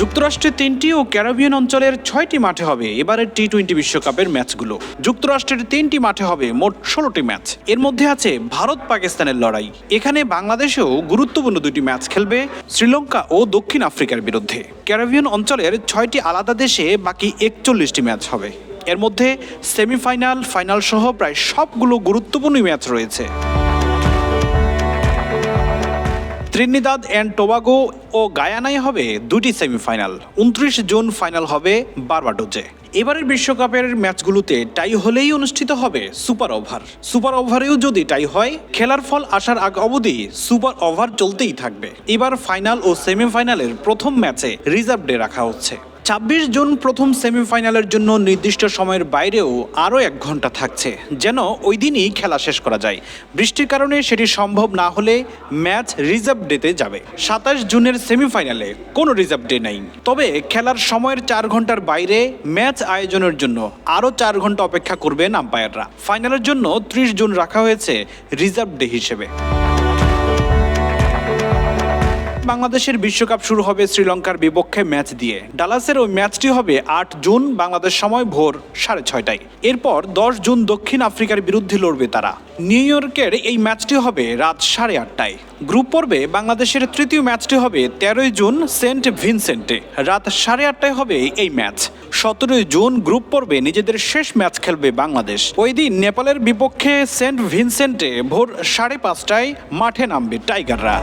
যুক্তরাষ্ট্রের তিনটি ও ক্যারাবিয়ান অঞ্চলের ছয়টি মাঠে হবে। এবারের টি টোয়েন্টি বিশ্বকাপের ম্যাচগুলো। যুক্তরাষ্ট্রের তিনটি মাঠে হবে মোট ষোলোটি ম্যাচ। এর মধ্যে আছে ভারত পাকিস্তানের লড়াই। এখানে বাংলাদেশেও গুরুত্বপূর্ণ দুটি ম্যাচ খেলবে শ্রীলঙ্কা ও দক্ষিণ আফ্রিকার বিরুদ্ধে। ক্যারাবিয়ান অঞ্চলের ছয়টি আলাদা দেশে বাকি একচল্লিশটি ম্যাচ হবে। এর মধ্যে সেমিফাইনাল, ফাইনাল সহ প্রায় সবগুলো গুরুত্বপূর্ণ ম্যাচ রয়েছে। ত্রিনিদাদ অ্যান্ড টোবাগো ও গায়ানায় হবে দুটি সেমিফাইনাল। উনত্রিশ জুন ফাইনাল হবে বারবাডোজে। এবারের বিশ্বকাপের ম্যাচগুলোতে টাই হলেই অনুষ্ঠিত হবে সুপার ওভার। সুপার ওভারেও যদি টাই হয়, খেলার ফল আসার আগ অবধি সুপার ওভার চলতেই থাকবে। এবার ফাইনাল ও সেমিফাইনালের প্রথম ম্যাচে রিজার্ভ ডে রাখা হচ্ছে। ছাব্বিশ জুন প্রথম সেমিফাইনালের জন্য নির্দিষ্ট সময়ের বাইরেও আরও এক ঘণ্টা থাকছে, যেন ওই দিনই খেলা শেষ করা যায়। বৃষ্টির কারণে সেটি সম্ভব না হলে ম্যাচ রিজার্ভ ডেতে যাবে। সাতাশ জুনের সেমিফাইনালে কোনো রিজার্ভ ডে নেই। তবে খেলার সময়ের চার ঘণ্টার বাইরে ম্যাচ আয়োজনের জন্য আরও চার ঘণ্টা অপেক্ষা করবেন আম্পায়াররা। ফাইনালের জন্য ত্রিশ জুন রাখা হয়েছে রিজার্ভ ডে হিসেবে। বাংলাদেশের বিশ্বকাপ শুরু হবে শ্রীলঙ্কার বিপক্ষে ম্যাচ দিয়ে। ডালাসের ওই ম্যাচটি হবে আট জুন, বাংলাদেশ সময় ভোর সাড়ে ছয়টায়। এরপর দশ জুন দক্ষিণ আফ্রিকার বিরুদ্ধে লড়বে তারা। নিউ ইয়র্কের এই ম্যাচটি হবে রাত সাড়ে আটটায়। গ্রুপ পর্বে বাংলাদেশের তৃতীয় ম্যাচটি হবে তেরোই জুন সেন্ট ভিনসেন্টে। রাত সাড়ে আটটায় হবে এই ম্যাচ। সতেরোই জুন গ্রুপ পর্বে নিজেদের শেষ ম্যাচ খেলবে বাংলাদেশ। ওই দিন নেপালের বিপক্ষে সেন্ট ভিনসেন্টে ভোর সাড়ে পাঁচটায় মাঠে নামবে টাইগাররা।